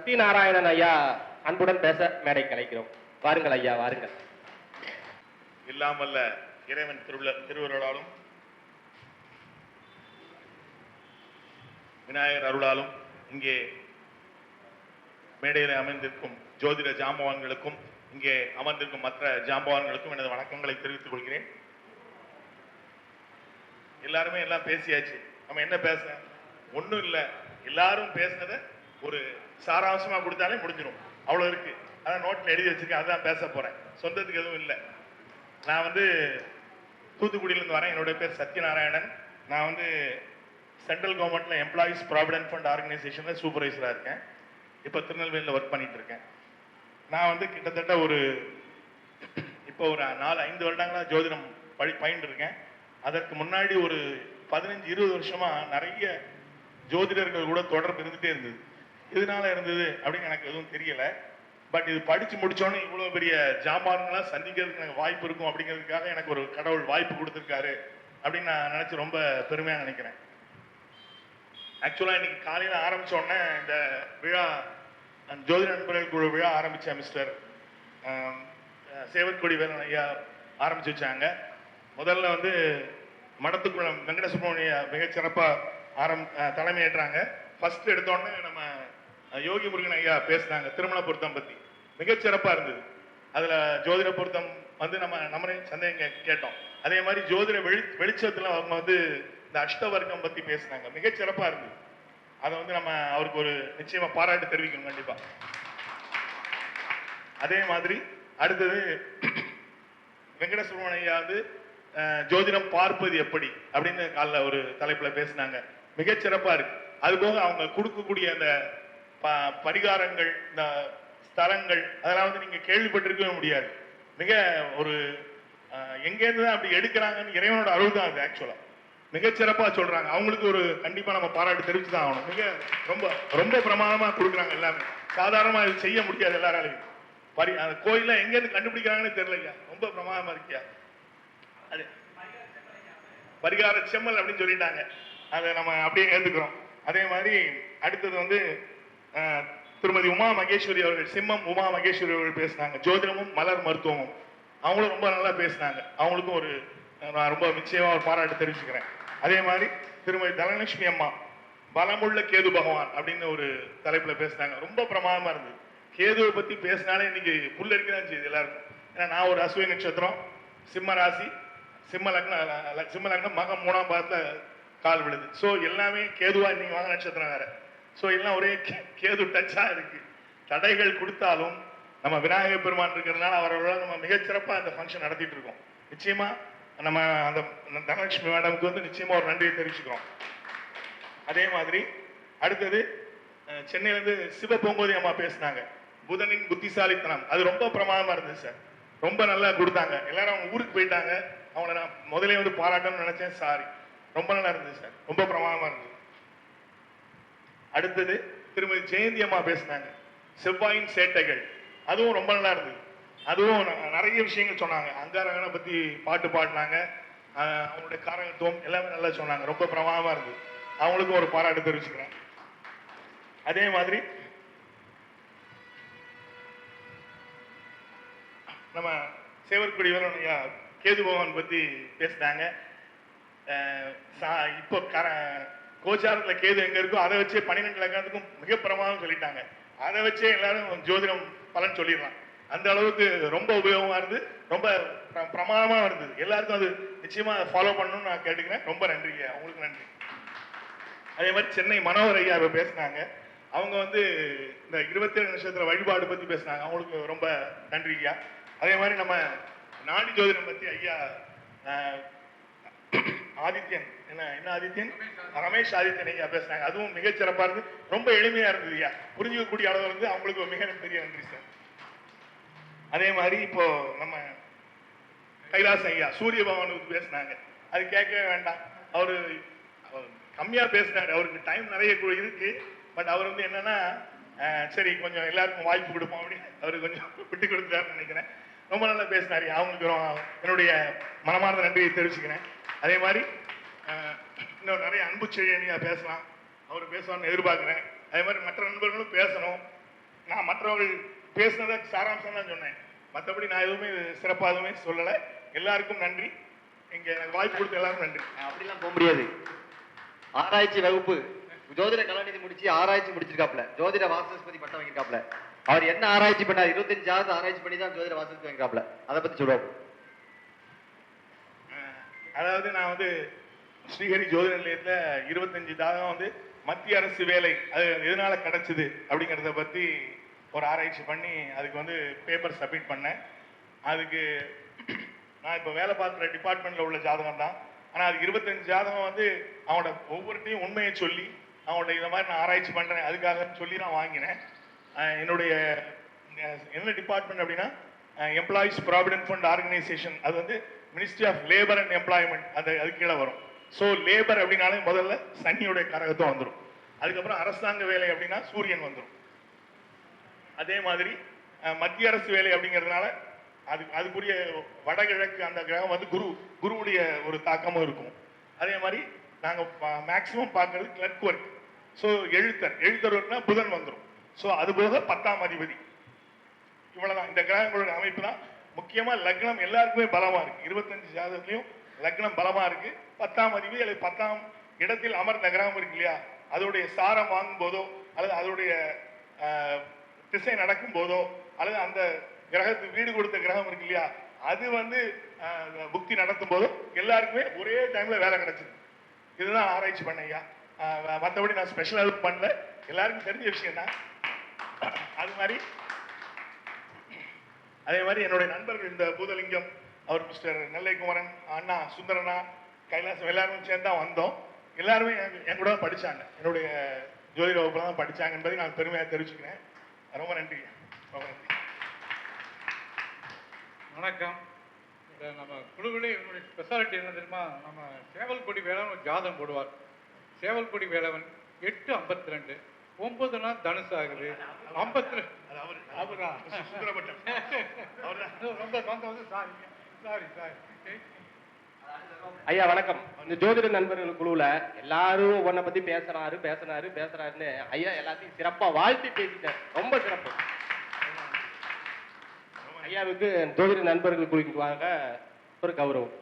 சத்யநாராயணன் ஐயா அன்புடன் பேச மேடை கலைக்கிறோம். வாருங்கள் ஐயா வாருங்கள். இல்லாமல்ல இறைவன் திருவிழ திருவருளாலும் விநாயகர் அருளாலும் இங்கே மேடையில் அமைந்திருக்கும் ஜோதிட ஜாம்பவான்களுக்கும் இங்கே அமர்ந்திருக்கும் மற்ற ஜாம்பவான்களுக்கும் எனது வணக்கங்களை தெரிவித்துக் கொள்கிறேன். எல்லாருமே எல்லாம் பேசியாச்சு. நம்ம என்ன பேச? ஒண்ணும் இல்ல. எல்லாரும் பேசினதை ஒரு சாராம்சமாக கொடுத்தாலே முடிஞ்சிடும் அவ்வளோ இருக்குது அதான் நோட்டில் எழுதி வச்சுருக்கேன். அதான் பேச போகிறேன் சொந்தத்துக்கு எதுவும் இல்லை. நான் வந்து தூத்துக்குடியிலேருந்து வரேன். என்னுடைய பேர் சத்யநாராயணன். நான் வந்து சென்ட்ரல் கவர்மெண்ட்ல எம்ப்ளாயீஸ் ப்ராவிடென்ட் ஃபண்ட் ஆர்கனைசேஷனில் சூப்பர்வைசராக இருக்கேன். இப்போ திருநெல்வேலியில் ஒர்க் பண்ணிகிட்ருக்கேன் இருக்கேன். நான் வந்து கிட்டத்தட்ட ஒரு இப்போ ஒரு நாலு ஐந்து வருடங்களாக ஜோதிடம் படி பயின்று இருக்கேன். அதற்கு முன்னாடி ஒரு பதினஞ்சு இருபது வருஷமாக நிறைய ஜோதிடர்கள் கூட தொடர்பு இருந்துகிட்டே இருந்தது. இதனால இருந்தது அப்படின்னு எனக்கு எதுவும் தெரியல. பட் இது படிச்சு முடிச்சோன்னு இவ்வளவு பெரிய ஜாமான்லாம் சந்திக்கிறதுக்கு எனக்கு வாய்ப்பு இருக்கும் அப்படிங்கிறதுக்காக எனக்கு ஒரு கடவுள் வாய்ப்பு கொடுத்துருக்காரு அப்படின்னு நான் நினைச்சு ரொம்ப பெருமையாக நினைக்கிறேன். ஆக்சுவலா இன்னைக்கு காலையில ஆரம்பிச்ச உடனே இந்த விழா ஜோதி நண்பர்கள் குழு விழா ஆரம்பிச்ச மிஸ்டர் சேவற்கொடி வேலன் ஐயா ஆரம்பிச்சு வச்சாங்க. முதல்ல வந்து மடத்துக்குளம் வெங்கட சுப்பிரமணிய மிகச்சிறப்பா ஆரம் தலைமையேற்றாங்க. ஃபர்ஸ்ட் எடுத்தோடனே நம்ம யோகி முருகன் ஐயா பேசினாங்க திருமண பொருத்தம் பத்தி. மிகச்சிறப்பா இருந்தது. அதுல ஜோதிட பொருத்தம் வந்து நம்ம நம்ம சந்தேகம் கே- கேட்டோம். அதே மாதிரி ஜோதிட வெளி வெளிச்சத்துல அவங்க வந்து இந்த அஷ்டவர்க்கம் பத்தி பேசினாங்க. மிகச்சிறப்பா இருந்தது. அதை வந்து நம்ம அவருக்கு ஒரு நிச்சயமா பாராட்டு தெரிவிக்கணும் கண்டிப்பா. அதே மாதிரி அடுத்தது வெங்கட ஐயா வந்து ஜோதிடம் பார்ப்பது எப்படி அப்படின்னு காலைல ஒரு தலைப்பில் பேசினாங்க. மிகச்சிறப்பாக இருக்கு. அது போக அவங்க கொடுக்கக்கூடிய அந்த பரிகாரங்கள் இந்த ஸ்தலங்கள் அதெல்லாம் வந்து நீங்க கேள்விப்பட்டிருக்கவே முடியாது. மிக ஒரு எங்கேருந்து தான் அப்படி எடுக்கிறாங்கன்னு இறைவனோட அருள் தான் அது ஆக்சுவலா மிகச்சிறப்பா சொல்றாங்க. அவங்களுக்கு ஒரு கண்டிப்பா நம்ம பாராட்டு தெரிவித்து தான் ஆகணும். மிக ரொம்ப ரொம்ப பிரமாதமா கொடுக்குறாங்க எல்லாமே. சாதாரணமா இது செய்ய முடியாது எல்லாராலையும். பரி அந்த கோயிலில் எங்க இருந்து கண்டுபிடிக்கிறாங்கன்னு தெரியலையா? ரொம்ப பிரமாதமா இருக்கியா? அது பரிகார செம்மல் அப்படின்னு சொல்லிட்டாங்க. அதை நம்ம அப்படியே ஏத்துக்கிறோம். அதே மாதிரி அடுத்தது வந்து திருமதி உமா மகேஸ்வரி அவர்கள் சிம்மம் உமா மகேஸ்வரி அவர்கள் பேசினாங்க. ஜோதிடமும் மலர் மருத்துவமும். அவங்களும் ரொம்ப நல்லா பேசினாங்க. அவங்களுக்கும் ஒரு நான் ரொம்ப நிச்சயமா ஒரு பாராட்டு தெரிவிச்சுக்கிறேன். அதே மாதிரி திருமதி தனலட்சுமி அம்மா பலமுள்ள கேது பகவான் அப்படின்னு ஒரு தலைப்புல பேசினாங்க. ரொம்ப பிரமாதமா இருந்தது. கேதுவை பத்தி பேசினாலே இன்னைக்கு புல்லரிக்க தான் செய்யுது எல்லாருக்கும். ஏன்னா நான் ஒரு அசுவை நட்சத்திரம் சிம்ம ராசி சிம்ம லக்னம் சிம்ம லக்னம் மகம் மூணாம் பாதத்துல கால் விழுது. ஸோ எல்லாமே கேதுவா இன்னைக்கு வாங்க நட்சத்திரம் வேற. ஸோ எல்லாம் ஒரே கே- கேது டச்சாக இருக்கு. தடைகள் கொடுத்தாலும் நம்ம விநாயகர் பெருமான் இருக்கிறதுனால அவரோட நம்ம மிகச்சிறப்பாக அந்த ஃபங்க்ஷன் நடத்திட்டு இருக்கோம். நிச்சயமா? நம்ம அந்த தனலட்சுமி மேடமுக்கு வந்து நிச்சயமா ஒரு நன்றியை தெரிவிச்சுக்கிறோம். அதே மாதிரி அடுத்தது சென்னையிலேருந்து சிவ பொங்கோதி அம்மா பேசினாங்க. புதனின் புத்திசாலித்தனம். அது ரொம்ப பிரமாதமாக இருந்தது சார். ரொம்ப நல்லா கொடுத்தாங்க. எல்லாரும் அவங்க ஊருக்கு போயிட்டாங்க. அவங்கள நான் முதலே வந்து பாராட்டணும்னு நினச்சேன். சாரி ரொம்ப நல்லா இருந்தது சார். ரொம்ப பிரமாதமாக இருந்தது. அடுத்தது திருமதி ஜெயந்தி அம்மா பேசினாங்க. செவ்வாயின் சேட்டைகள். அதுவும் ரொம்ப நல்லா இருந்தது. அதுவும் ந- நிறைய விஷயங்கள் சொன்னாங்க. அங்காரகனை பத்தி பாட்டு பாடினாங்க. அவங்களுடைய காரகத்துவம் எல்லாமே நல்லா சொன்னாங்க. ரொம்ப பிரமாதமா இருந்தது. அவங்களுக்கும் ஒரு பாராட்டு தெரிவிச்சுக்கிறேன். அதே மாதிரி நம்ம சேவற்குடி ஐயா கேது பகவான் பத்தி பேசினாங்க. சா- இப்போ கர கோச்சாரத்துல கேது எங்க இருக்கோ அதை வச்சே பன்னிரெண்டு லக்கணத்துக்கும் மிக பிரமாதம் சொல்லிட்டாங்க. அதை வச்சே எல்லாரும் ஜோதிடம் பலன் சொல்லிடலாம். அந்த அளவுக்கு ரொம்ப உபயோகமா இருந்து ரொம்ப பிரமாதமா இருந்தது. எல்லாருக்கும் அது நிச்சயமா ஃபாலோ பண்ணணும்னு நான் கேட்டுக்கிறேன். ரொம்ப நன்றி ஐயா. நன்றி. அதே மாதிரி சென்னை மனோகர் ஐயா இப்ப பேசினாங்க. அவங்க வந்து இந்த இருபத்தி ஏழு நட்சத்திர வழிபாடு பத்தி பேசினாங்க. அவங்களுக்கு ரொம்ப நன்றி ஐயா. அதே மாதிரி நம்ம நாடி ஜோதிடம் பத்தி ஐயா ஆதித்யன். என்ன என்ன ஆதித்யன்? ரமேஷ் ஆதித்யன் ஐயா பேசுனாங்க. அதுவும் மிகச்சிறப்பா இருந்து ரொம்ப எளிமையா இருந்தது ஐயா. புரிஞ்சுக்கக்கூடிய அளவு வந்து அவங்களுக்கு ஒரு மிக பெரிய நன்றி சார். அதே மாதிரி இப்போ நம்ம கைலாஸ் ஐயா சூரிய பகவானுக்கு பேசினாங்க. அது கேட்கவே வேண்டாம். அவரு கம்மியா பேசினாரு அவருக்கு டைம் நிறைய இருக்கு. பட் அவர் வந்து என்னன்னா சரி கொஞ்சம் எல்லாருக்கும் வாய்ப்பு கொடுப்போம் அப்படின்னு அவர் கொஞ்சம் விட்டு கொடுத்தாருன்னு நினைக்கிறேன். ரொம்ப நல்லா பேசினாரு. அவங்களுக்கு என்னுடைய மனமார்ந்த நன்றியை தெரிவிச்சுக்கிறேன். அதே மாதிரி இன்னும் நிறைய அன்பு செழியனியா பேசலாம். அவர் பேசணும்னு எதிர்பார்க்குறேன். அதே மாதிரி மற்ற நண்பர்களும் பேசணும். நான் மற்றவர்கள் பேசுனதை சாராம்சம் தான் சொன்னேன். மற்றபடி நான் எதுவுமே சிறப்பாக எதுவுமே சொல்லலை. எல்லாருக்கும் நன்றி. இங்கே எனக்கு வாய்ப்பு கொடுத்த எல்லாருக்கும் நன்றி. அப்படிலாம் போக முடியாது. ஆராய்ச்சி வகுப்பு. ஜோதிட கலாநிதி முடிச்சு ஆராய்ச்சி முடிச்சிருக்காப்ல ஜோதிட வாசஸ்பதி பட்டம் வைக்கிறாப்ல அவர் என்ன ஆராய்ச்சி பண்ணார்? இருபத்தஞ்சு ஆராய்ச்சி பண்ணி தான் ஜோதிட வாசஸ்பதி வாங்கியிருக்காப்ல அதை பத்தி சொல்லுவாங்க அதாவது நான் வந்து ஸ்ரீஹரி ஜோதிட நிலையத்துல இருபத்தஞ்சு தாகம் வந்து மத்திய அரசு வேலை அது எதனால கிடைச்சது அப்படிங்கிறத பத்தி ஒரு ஆராய்ச்சி பண்ணி அதுக்கு வந்து பேப்பர் சப்மிட் பண்ணேன். அதுக்கு நான் இப்போ வேலை பார்க்குற டிபார்ட்மெண்ட்ல உள்ள ஜாதகம் தான். ஆனால் அது இருபத்தஞ்சு ஜாதகம் வந்து அவனோட ஒவ்வொருத்தையும் உண்மையை சொல்லி அவனோட இதை மாதிரி நான் ஆராய்ச்சி பண்றேன் அதுக்காகன்னு சொல்லி நான் வாங்கினேன். என்னுடைய என்ன டிபார்ட்மெண்ட் அப்படின்னா எம்ப்ளாயிஸ் ப்ராவிடன்ட் ஃபண்ட் ஆர்கனைசேஷன் அது வந்து ministry of labour and employment அது அது கீழே வரும். ஸோ லேபர் அப்படின்னாலே முதல்ல சன்னியுடைய கரகத்தும் வந்துடும் அதுக்கப்புறம் அரசாங்க வேலை அப்படின்னா சூரியன் வந்துடும் அதே மாதிரி மத்திய அரசு வேலை அப்படிங்கிறதுனால அது அதுக்குரிய வடகிழக்கு அந்த கிரகம் வந்து குரு குருவுடைய ஒரு தாக்கமும் இருக்கும். அதே மாதிரி நாங்கள் மேக்சிமம் பார்க்கறது கிளர்க் ஒர்க் ஸோ எழுத்தர் எழுத்தர் ஒர்க்னா புதன் வந்துடும் ஸோ அது போக பத்தாம் அதிபதி. இவ்வளவுதான். இந்த கிரகங்களோட அமைப்பு தான் முக்கியமா லக்னம் எல்லாருக்குமே பலமா இருக்கு. இருபத்தஞ்சு ஜாதகத்திலையும் லக்னம் பலமா இருக்கு. பத்தாம் அதிபதி அல்லது பத்தாம் இடத்தில் அமர்ந்த கிரகம் இருக்கு இல்லையா? அதோடைய சாரம் வாங்கும் போதோ அல்லது அதோடைய திசை நடக்கும் போதோ அல்லது அந்த கிரகத்துக்கு வீடு கொடுத்த கிரகம் இருக்கு இல்லையா? அது வந்து புக்தி நடத்தும் போதும் எல்லாருக்குமே ஒரே டைம்ல வேலை கிடைச்சிது இதுதான் ஆராய்ச்சி பண்ண ஐயா மற்றபடி நான் ஸ்பெஷல் ஹெல்ப் பண்ணல. எல்லாருக்கும் தெரிஞ்ச விஷயம் தான் அது மாதிரி. அதே மாதிரி என்னுடைய நண்பர்கள் இந்த பூதலிங்கம் அவர் மிஸ்டர் நெல்லைக்குமரன் அண்ணா சுந்தரனா கைலாசம் எல்லாருமே சேர்ந்து தான் வந்தோம். எல்லாருமே என் என் கூட படித்தாங்க என்னுடைய ஜோதிட வகுப்பில் தான் படித்தாங்க என்பதை நான் பெருமையாக தெரிவிச்சுக்கிறேன். ரொம்ப நன்றி. ரொம்ப நன்றி. வணக்கம். இந்த நம்ம குழுவிலே இவனுடைய ஸ்பெஷாலிட்டி என்ன தெரியுமா? நம்ம சேவல்கொடி வேலவன் ஒரு ஜாதகம் போடுவார். சேவல்கொடி வேலவன் எட்டு ஐம்பத்தி ரெண்டு. ஒன்பதுனா தனுசு ஆகுது. ஐம்பத்தி அவர் ரொம்ப சந்தோஷம். சாரி சாரி சாரி ஐயா வணக்கம். இந்த ஜோதிட நண்பர்கள் குழுவுல எல்லாரும் உன்னை பத்தி பேசுறாரு பேசுறாரு பேசுறாருன்னு ஐயா எல்லாத்தையும் சிறப்பா வாழ்த்தி பேசிட்டார். ரொம்ப சிறப்பு. ஐயாவுக்கு ஜோதிட நண்பர்கள் குழுவாக ஒரு கௌரவம்.